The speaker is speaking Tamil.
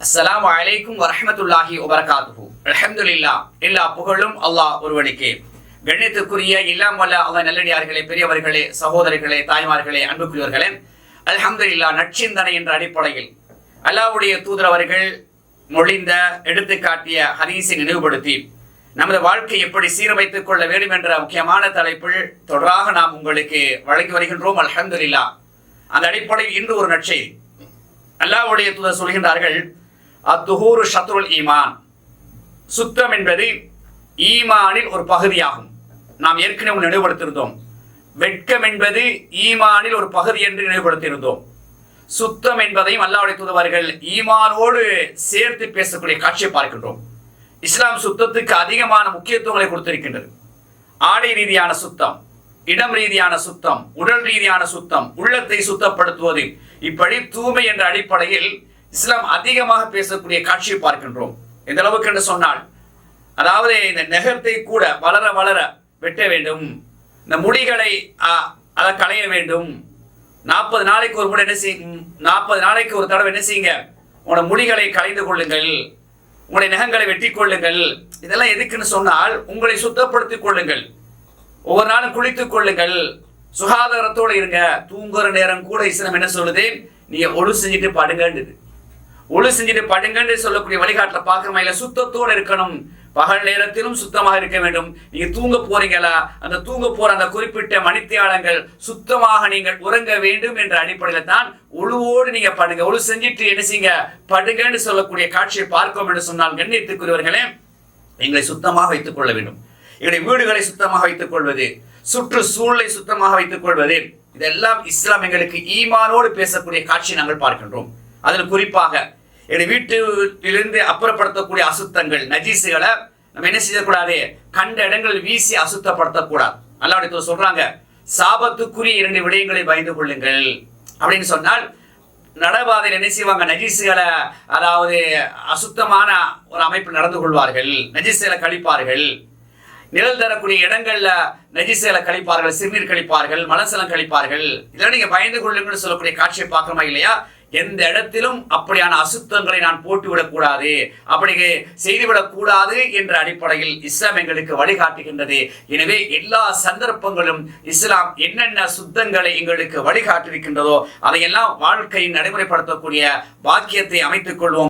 அஸ்லாம் வலைக்கும் வரமத்துல்லாஹி வபரகாத்து அலமதுல்லா எல்லா புகழும் அல்லாஹ் ஒருவனுக்கே. கண்ணியத்துக்குரிய எல்லாம் வல்ல அல்லாஹ் நல்லடியார்களே பெரியவர்களே சகோதரிகளே தாய்மார்களே அன்புக்குரியவர்களே அல்ஹம்துலில்லா நற்சிந்தனை என்ற அடிப்படையில் அல்லாவுடைய தூதர் அவர்கள் மொழிந்த எடுத்துக்காட்டிய ஹரீஸை நினைவுபடுத்தி நமது வாழ்க்கை எப்படி சீரமைத்துக் கொள்ள வேண்டும் என்ற முக்கியமான தலைப்பில் தொடராக நாம் உங்களுக்கு வழங்கி வருகின்றோம். அலமதுல்லா அந்த அடிப்படையில் இன்று ஒரு நற்செய்தி. அல்லாவுடைய தூதர் சொல்கின்றார்கள் அத்துஹூரு ஷத்ருல் ஈமான். சுத்தம் என்பது ஈமானில் ஒரு பகுதியாகும். நாம் ஏற்கனவே நினைவுபடுத்தியிருந்தோம். வெட்கம் என்பது ஈமானில் ஒரு பகுதி என்று நினைவுபடுத்தியிருந்தோம். சுத்தம் என்பதையும் அல்லாவுடைய தூதுவார்கள் ஈமானோடு சேர்த்து பேசக்கூடிய காட்சியை பார்க்கின்றோம். இஸ்லாம் சுத்தத்துக்கு அதிகமான முக்கியத்துவங்களை கொடுத்திருக்கின்றது. ஆடை ரீதியான சுத்தம் இடம் ரீதியான சுத்தம் உடல் ரீதியான சுத்தம் உள்ளத்தை சுத்தப்படுத்துவது இப்படி தூய்மை என்ற அடிப்படையில் இஸ்லாம் அதிகமாக பேசக்கூடிய காட்சியை பார்க்கின்றோம். எந்த அளவுக்கு என்று சொன்னால் அதாவது இந்த நெகத்தை கூட வளர வளர வெட்ட வேண்டும். இந்த முடிகளை அதை களைய வேண்டும். நாற்பது நாளைக்கு ஒரு முறை என்ன செய் நாற்பது நாளைக்கு ஒரு தடவை என்ன செய்யுங்க? உங்களோட முடிகளை களைந்து கொள்ளுங்கள். உங்களுடைய நகங்களை வெட்டி கொள்ளுங்கள். இதெல்லாம் எதுக்குன்னு சொன்னால் உங்களை சுத்தப்படுத்திக் கொள்ளுங்கள். ஒவ்வொரு நாளும் குளித்துக் கொள்ளுங்கள். சுகாதாரத்தோடு இருங்க. தூங்குற நேரம் கூட இஸ்லாம் என்ன சொல்லுது? நீங்க ஒழு செஞ்சுட்டு படுங்கன்றது ஒழு செஞ்சுட்டு படுங்கன்னு சொல்லக்கூடிய வழிகாட்டில் பார்க்கறமா இல்ல சுத்தத்தோடு இருக்கணும். பகல் நேரத்திலும் சுத்தமாக இருக்க வேண்டும். நீங்க தூங்க போறீங்களா? அந்த தூங்க போற அந்த குறிப்பிட்ட மணித்தியாலங்கள் சுத்தமாக நீங்கள் உறங்க வேண்டும் என்ற அடிப்படையில் தான் ஒழுவோடு நீங்க படுங்க. ஒழு செஞ்சுட்டு என்ன செய்யுங்க? படுங்கன்னு சொல்லக்கூடிய காட்சியை பார்க்கும் என்று சொன்னால் கண்ணியத்துக்குரியவர்களே எங்களை சுத்தமாக வைத்துக் கொள்ள வேண்டும். எங்களுடைய வீடுகளை சுத்தமாக வைத்துக் கொள்வது சுற்றுச்சூழலை சுத்தமாக வைத்துக் கொள்வது இதெல்லாம் இஸ்லாம் எங்களுக்கு ஈமானோடு பேசக்கூடிய காட்சி நாங்கள் பார்க்கின்றோம். அதில் குறிப்பாக எங்களுடைய வீட்டிலிருந்து அப்புறப்படுத்தக்கூடிய அசுத்தங்கள் நஜீசுகளை நம்ம என்ன செய்யக்கூடாது? கண்ட இடங்களில் வீசி அசுத்தப்படுத்தக்கூடாது. அல்லாவுடைய சொல்றாங்க சாபத்துக்குரிய இரண்டு விடயங்களை பயந்து கொள்ளுங்கள். அப்படின்னு சொன்னால் நடபாதையில் என்ன செய்வாங்க? நஜீசுகளை அதாவது அசுத்தமான ஒரு அமைப்பு நடந்து கொள்வார்கள். நஜீசுகளை கழிப்பார்கள். நிழல் தரக்கூடிய இடங்கள்ல நஜீசுகளை கழிப்பார்கள் சிறுநீர் கழிப்பார்கள் மலசலம் கழிப்பார்கள். இதெல்லாம் நீங்க பயந்து கொள்ளுங்கன்னு சொல்லக்கூடிய காட்சியை பார்க்கணுமா இல்லையா? எந்த இடத்திலும் அப்படியான அசுத்தங்களை நான் போட்டுவிடக் கூடாது அப்படி செய்துவிடக் கூடாது என்ற அடிப்படையில் இஸ்லாம் எங்களுக்கு வழிகாட்டுகின்றது. எனவே எல்லா சந்தர்ப்பங்களும் இஸ்லாம் என்னென்ன சுத்தங்களை எங்களுக்கு வழிகாட்டிருக்கின்றதோ அதையெல்லாம் வாழ்க்கையின் நடைமுறைப்படுத்தக்கூடிய பாக்கியத்தை அமைத்துக் கொள்வோம்.